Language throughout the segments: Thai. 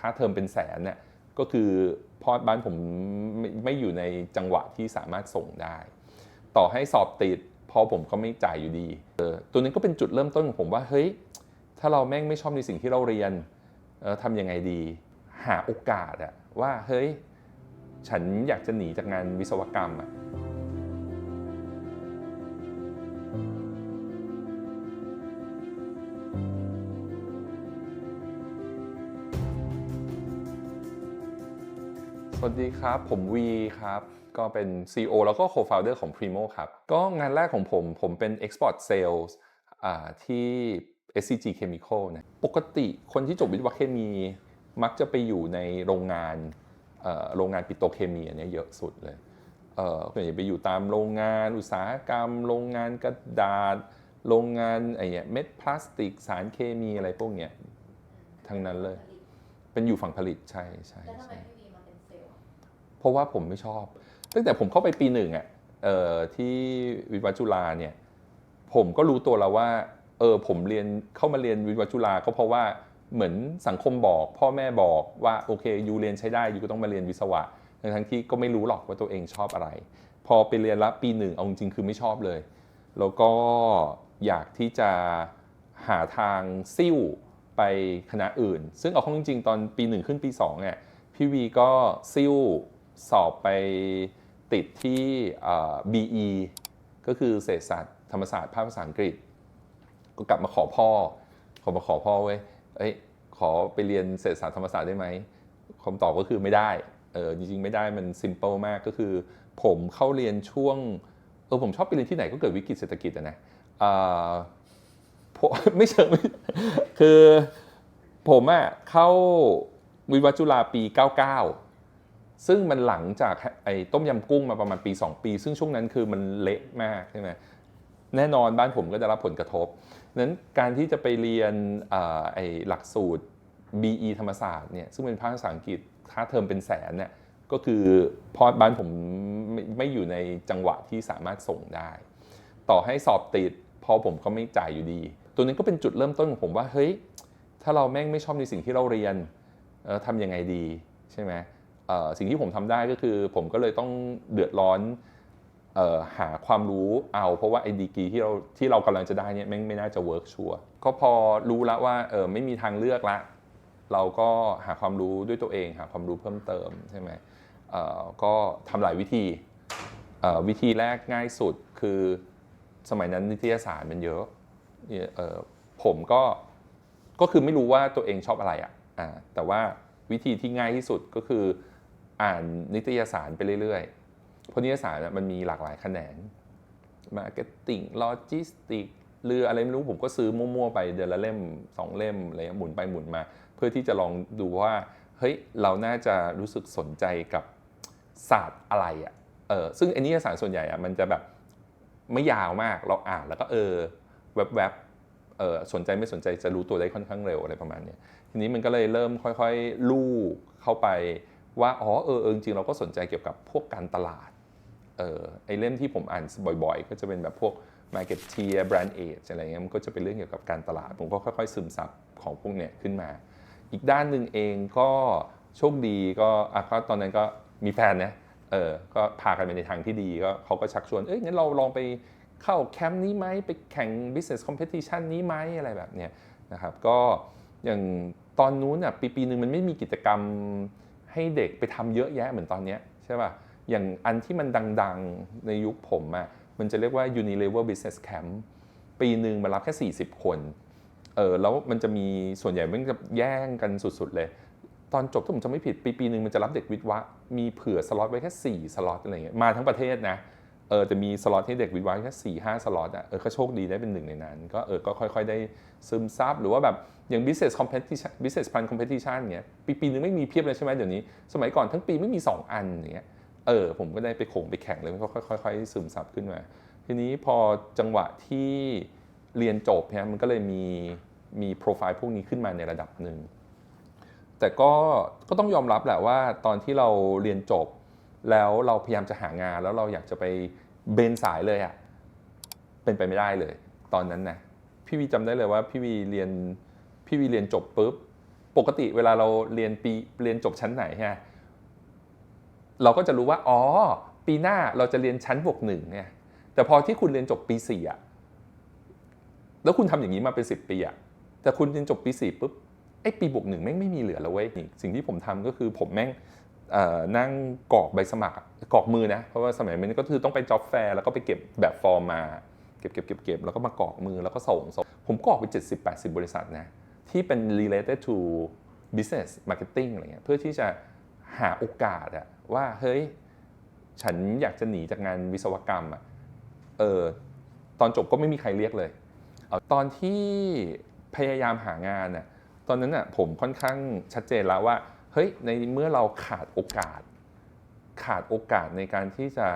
ค่าเทอมเป็นแสนเนี่ยก็คือพ่อบ้านผมไม่ไม่อยู่ในจังหวะที่สามารถส่งได้ ต่อให้สอบติดพ่อผมก็ไม่จ่ายอยู่ดีเออตัวนี้ก็เป็นจุดเริ่มต้นของผมว่าเฮ้ยถ้าเราแม่งไม่ชอบในสิ่งที่เราเรียนเออทำยังไงดี หาโอกาสอะว่าเฮ้ยฉันอยากจะหนีจากงานวิศวกรรมอะ สวัสดีครับ ผมวีครับ ก็เป็น CEO แล้วก็ Co-founder ของ Primo ครับ ก็งานแรกของผม ผมเป็น Export Sales อ่าที่ SCG Chemical นะ ปกติคนที่จบวิศวะเคมี มักจะไปอยู่ในโรงงานโรงงานปิโตเคมีอันเนี้ยเยอะสุดเลยเออส่วนใหญ่ไปอยู่ตามโรงงานอุตสาหกรรม โรงงานกระดาษ โรงงานไอ้เนี่ยเม็ดพลาสติก สารเคมีอะไรพวกเนี้ยทั้งนั้นเลย เป็นอยู่ฝั่งผลิตใช่ใช่ใช่ เพราะว่าผมไม่ชอบ ตั้งแต่ผมเข้าไปปีหนึ่งอะเอ่อที่วิทยาจุฬาเนี่ยผมก็รู้ตัวแล้วว่าเออผมเรียนเข้ามาเรียนวิทยาจุฬาก็เพราะว่าเหมือนสังคมบอกพ่อแม่บอกว่าโอเคยูเรียนใช้ได้ยูก็ต้องมาเรียนวิศวะทั้งที่ก็ไม่รู้หรอกว่าตัวเองชอบอะไร พอไปเรียนละปีหนึ่งเอาจริงคือไม่ชอบเลย แล้วก็อยากที่จะหาทางซิ่วไปคณะอื่น ซึ่งเอาข้าจริงตอนปีหนึ่งขึ้นปีสองเนี่ยพี่วีก็ซิ่ว สอบไปติดที่ BE ก็คือเศรษฐศาสตร์ธรรมศาสตร์ภาคภาษาอังกฤษ ก็กลับมาขอพ่อ ขอมาขอพ่อเว้ยเอ้ยขอไปเรียนเศรษฐศาสตร์ธรรมศาสตร์ได้ไหมคำตอบก็คือไม่ได้เออจริงๆ ไม่ได้มัน simple มากก็คือ ผมเข้าเรียนช่วงเออผมชอบไปเรียนที่ไหนก็เกิดวิกฤตเศรษฐกิจอะนะอ่าผมไม่เชิงคือผมอะเข้าวิทยาจุฬาปี 99 ซึ่งมันหลังจากไอ้ต้มยำกุ้งมาประมาณปี 2 ปี ซึ่งช่วงนั้นคือมันเละมากใช่ไหมแน่นอนบ้านผมก็ได้รับผลกระทบนั้นการที่จะไปเรียนอไอ้หลักสูตร BE ธรรมศาสตร์เนี่ยซึ่งเป็นภาคภาษาอังกฤษค่าเทอมเป็นแสนเนี่ยก็คือพอบ้านผมไม่ไม่อยู่ในจังหวะที่สามารถส่งได้ ต่อให้สอบติดพอผมก็ไม่จ่ายอยู่ดี ตัวนี้ก็เป็นจุดเริ่มต้นของผมว่าเฮ้ยถ้าเราแม่งไม่ชอบในสิ่งที่เราเรียนเออทำยังไงดีใช่ไหม สิ่งที่ผมทำได้ก็คือ ผมก็เลยต้องเดือดร้อนออหาความรู้เอา เพราะว่าไอ้ดีกีที่เราที่เรากำลังจะได้เนี่ยแม่งไม่น่าจะเวิร์กชัวร์ก็พอรู้แล้วว่าเออไม่มีทางเลือกละ เราก็หาความรู้ด้วยตัวเอง หาความรู้เพิ่มเติมใช่ไหมก็ทำหลายวิธีวิธีแรกง่ายสุดคือสมัยนั้นนิตยสารมันเยอะออผมก็ก็คือไม่รู้ว่าตัวเองชอบอะไรอะอ่าแต่ว่าวิธีที่ง่ายที่สุดก็คือ อ่านนิตยสารไปเรื่อยๆ เพราะนิตยสารน่ะมันมีหลากหลายแขนงมาร์เก็ตติ้งโลจิสติกหรืออะไรไม่รู้ผมก็ซื้อมั่วๆไปเดือนละเล่ม 2 เล่มอะไรหมุนไปหมุนมา เพื่อที่จะลองดูว่าเฮ้ยเราน่าจะรู้สึกสนใจกับศาสตร์อะไรอะ่ะเออซึ่งไอ้นิตยสารส่วนใหญ่อะ่ะมันจะแบบไม่ยาวมากเราอ่านแล้วก็เออแวบๆเออสนใจไม่สนใจจะรู้ตัวได้ค่อนข้างเร็วอะไรประมาณนี้ทีนี้มันก็เลยเริ่มค่อยๆ ลู่เข้าไป ว่าอ๋อเออเออจริงเราก็สนใจเกี่ยวกับพวกการตลาดเออไอเล่มที่ผมอ่านบ่อยๆ ก็จะเป็นแบบพวก Marketeer Brand Age อะไรเงี้ยมันก็จะเป็นเรื่องเกี่ยวกับการตลาด ผมก็ค่อยๆ ซึมซับของพวกเนี้ยขึ้นมา อีกด้านหนึ่งเองก็โชคดีก็อะก็ตอนนั้นก็มีแฟนนะเออก็พากันไปในทางที่ดีก็เขาก็ชักชวนเอ้ยงั้นเราลองไปเข้าแคมป์นี้ไหมไปแข่ง business competition นี้ไหมอะไรแบบเนี้ยนะครับก็อย่างตอนนู้นอะปีปีหนึ่งมันไม่มีกิจกรรม ให้เด็กไปทำเยอะแยะเหมือนตอนนี้ใช่ป่ะ อย่างอันที่มันดังๆในยุคผมอะ่ะมันจะเรียกว่า Unilever Business Camp ปีหนึ่งมารับแค่ 40 คน เออแล้วมันจะมีส่วนใหญ่มันจะแย่งกันสุดๆเลย ตอนจบถ้าผมจะไม่ผิดปีปีหนึ่งมันจะรับเด็กวิทย์วะ มีเผื่อสล็อตไว้แค่ 4 สล็อตอะไรเงี้ย มาทั้งประเทศนะ เออจะมีสล็อตให้เด็กวิทย์วะแค่4ี่ห้าสล็อตอะเออก็โชคดีได้เป็นหนึ่งในนั้น ก็เออก็ค่อย ๆ ได้ซึมซับหรือว่าแบบอย่าง business competition business plan competition เงี้ยปีปีนึงไม่มีเพียบเลยใช่ไหมเดี๋ยวนี้ สมัยก่อนทั้งปีไม่มี 2 อันอย่างเงี้ยเออผมก็ได้ไปโขงไปแข่งเลยก็ค่อยๆซึมซับขึ้นมา ทีนี้พอจังหวะที่เรียนจบเนี่ยมันก็เลยมีมีโปรไฟล์พวกนี้ขึ้นมาในระดับหนึ่งแต่ก็ก็ต้องยอมรับแหละว่าตอนที่เราเรียนจบ แล้วเราพยายามจะหางานแล้วเราอยากจะไปเบนสายเลยอะ่ะเป็นไปไม่ได้เลย ตอนนั้นนะพี่วีจำได้เลยว่าพี่วีเรียนพี่วีเรียนจบปุ๊บปกติเวลาเราเรียนปีเรียนจบชั้นไหนฮะเราก็จะรู้ว่าอ๋อปีหน้าเราจะเรียนชั้นบวกหนึ่งเนี่ยแต่พอที่คุณเรียนจบปีสี่อะแล้วคุณทำอย่างนี้มาเป็นสิบปีอะแต่คุณเรียนจบปีสี่ปุ๊บไอ้ปีบวกหนึ่งแม่งไม่มีเหลือแล้วเว้ยสิ่งที่ผมทำก็คือผมแม่ง นั่งกรอกใบสมัครกรอกมือนะเพราะว่าสมัยนั้นก็คือต้องไปจ็อบแฟร์แล้วก็ไปเก็บแบบฟอร์มมาเก็บเก็บเก็บเก็บแล้วก็มากรอกมือแล้วก็ส่งส่งผมกรอกไป 70-80 บริษัทนะที่เป็น related to business marketing อะไรเงี้ยเพื่อที่จะหาโอกาสอะว่าเฮ้ยฉันอยากจะหนีจากงานวิศวกรรมอะเออตอนจบก็ไม่มีใครเรียกเลยเอาตอนที่พยายามหางานน่ะตอนนั้นน่ะผมค่อนข้างชัดเจนแล้วว่า เฮ้ยในเมื่อเราขาดโอกาส ขาดโอกาสในการที่จะ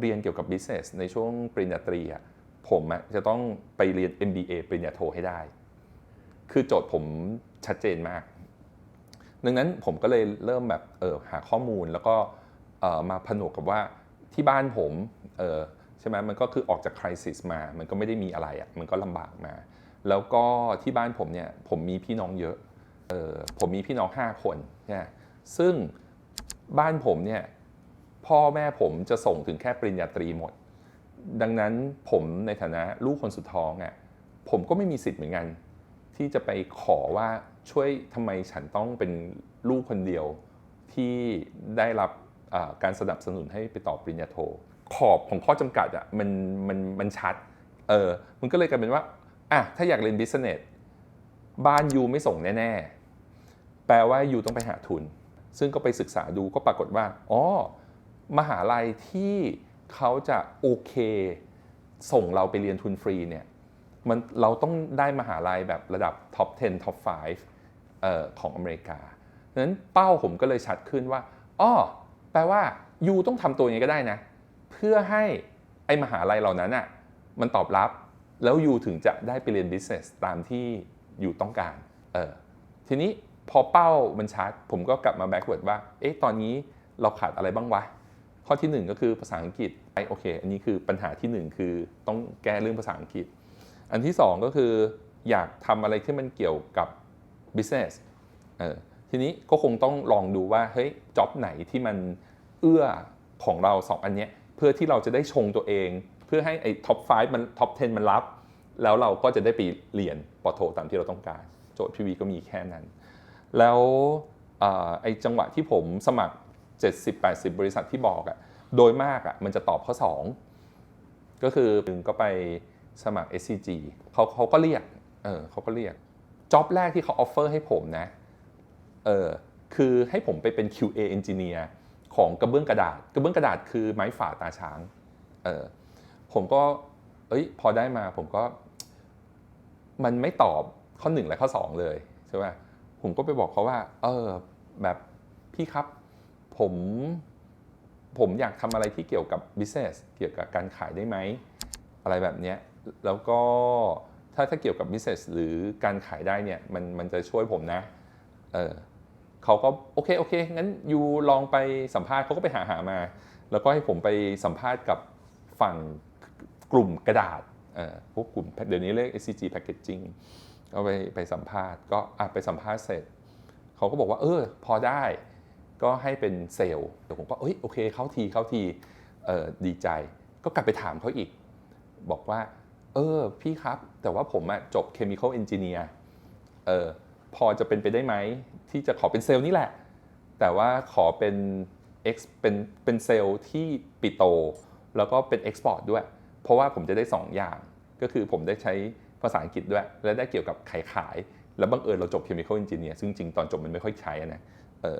เรียนเกี่ยวกับ business ในช่วงปริญญาตรีอะผมอะจะต้องไปเรียน MBA ปริญญาโทให้ได้ คือโจทย์ผมชัดเจนมาก ดังนั้นผมก็เลยเริ่มแบบเออหาข้อมูลแล้วก็เอ่อมาผนวกกับว่าที่บ้านผมเออใช่ไหมมันก็คือออกจากคริสิสมา มันก็ไม่ได้มีอะไรอะ่ะมันก็ลำบากมา แล้วก็ที่บ้านผมเนี่ยผมมีพี่น้องเยอะ เออผมมีพี่น้อง 5 คนเนี่ยซึ่งบ้านผมเนี่ยพ่อแม่ผมจะส่งถึงแค่ปริญญาตรีหมด ดังนั้นผมในฐานะลูกคนสุดท้องอะผมก็ไม่มีสิทธิ์เหมือนกัน ที่จะไปขอว่าช่วยทำไมฉันต้องเป็นลูกคนเดียวที่ได้รับการสนับสนุนให้ไปต่อปริญญาโท ขอบของข้อจำกัดอะมันมันมันชัดเออมันก็เลยกลายเป็นว่าอะถ้าอยากเรียนบิสเนสบ้านยูไม่ส่งแน่ ๆ แปลว่ายูต้องไปหาทุน ซึ่งก็ไปศึกษาดูก็ปรากฏว่าอ๋อมหาลัยที่เขาจะโอเค ส่งเราไปเรียนทุนฟรีเนี่ยมันเราต้องได้มหาลัยแบบระดับท็อป 10 ท็อป 5 เอ่อของอเมริกาดังนั้นเป้าผมก็เลยชัดขึ้นว่าอ้อแปลว่ายูต้องทำตัวอย่างนี้ก็ได้นะ เพื่อให้ไอมหาลัยเหล่านั้นอะมันตอบรับแล้วยูถึงจะได้ไปเรียน business ตามที่ยูต้องการเออทีนี้ พอเป้ามันชัดผมก็กลับมา backward ว่า เอ๊ะ ตอนนี้เราขาดอะไรบ้างวะ ข้อที่หนึ่งก็คือภาษาอังกฤษไอโอเค อันนี้คือปัญหาที่หนึ่งคือต้องแก้เรื่องภาษาอังกฤษ อันที่สองก็คืออยากทำอะไรที่มันเกี่ยวกับ business เออทีนี้ก็คงต้องลองดูว่า เฮ้ยจ็อบไหนที่มันเอื้อของเราสองอันเนี้ยเพื่อที่เราจะได้ชงตัวเอง เพื่อให้ไอ้ท็อป 5 มันท็อป 10 มันรับ แล้วเราก็จะได้ไปเรียนปอโทตามที่เราต้องการ โจทย์พีวีก็มีแค่นั้น แล้วเอ่อไอ้จังหวะที่ผมสมัคร 70-80 บริษัทที่บอกอะโดยมากอะมันจะตอบข้อ 2 ก็คือหนึ่งก็ไปสมัคร SCG เขาเขาก็เรียกเออเขาก็เรียกจ็อบแรกที่เขาออฟเฟอร์ให้ผมนะเออคือให้ผมไปเป็น QA engineer ของกระเบื้องกระดาษ กระเบื้องกระดาษคือไม้ฝาตาช้างเออผมก็เอ้ยพอได้มาผมก็ มันไม่ตอบข้อ 1 และข้อ 2 เลยใช่ไหม ผมก็ไปบอกเขาว่า เออ แบบพี่ครับ ผมผมอยากทำอะไรที่เกี่ยวกับ business เกี่ยวกับการขายได้ไหม อะไรแบบนี้แล้วก็ถ้าถ้าเกี่ยวกับ business หรือการขายได้เนี่ยมันมันจะช่วยผมนะ เออเขาก็โอเคโอเค งั้นยูลองไปสัมภาษณ์เขาก็ไปหาหามา แล้วก็ให้ผมไปสัมภาษณ์กับฝั่งกลุ่มกระดาษ เออพวกกลุ่มเดี๋ยวนี้เรียก SCG Packaging ก็ไปไปสัมภาษณ์ก็อะไปสัมภาษณ์เสร็จเขาก็บอกว่า เออ พอได้ ก็ให้เป็นเซลล์แต่ผมก็เอ้ยโอเคเข้าทีเข้าทีเออดีใจ ก็กลับไปถามเขาอีก บอกว่า เออพี่ครับ แต่ว่าผมอะจบ Chemical Engineer เออพอจะเป็นไปได้ไหม ที่จะขอเป็นเซลล์นี่แหละ แต่ว่าขอเป็น X เป็นเป็นเซลล์ที่ปิโต แล้วก็เป็น Export ด้วย เพราะว่าผมจะได้ 2 อย่าง ก็คือผมได้ใช้ ภาษาอังกฤษด้วย และได้เกี่ยวกับขายขาย แล้วบังเอิญเราจบ Chemical Engineer ซึ่งจริงตอนจบมันไม่ค่อยใช้นะเออ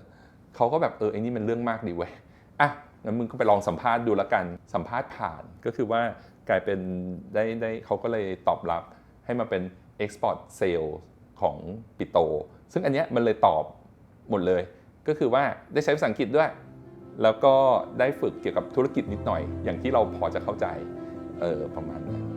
เขาก็แบบเออไอ้นี่มันเรื่องมากดีเว้ยอะงั้นมึงก็ไปลองสัมภาษณ์ดูแล้วกันสัมภาษณ์ผ่านก็คือว่ากลายเป็นได้ได้เขาก็เลยตอบรับให้มาเป็น Export Sale ของปิโต ซึ่งอันเนี้ยมันเลยตอบหมดเลย ก็คือว่าได้ใช้ภาษาอังกฤษด้วย แล้วก็ได้ฝึกเกี่ยวกับธุรกิจนิดหน่อย อย่างที่เราพอจะเข้าใจเออประมาณนั้น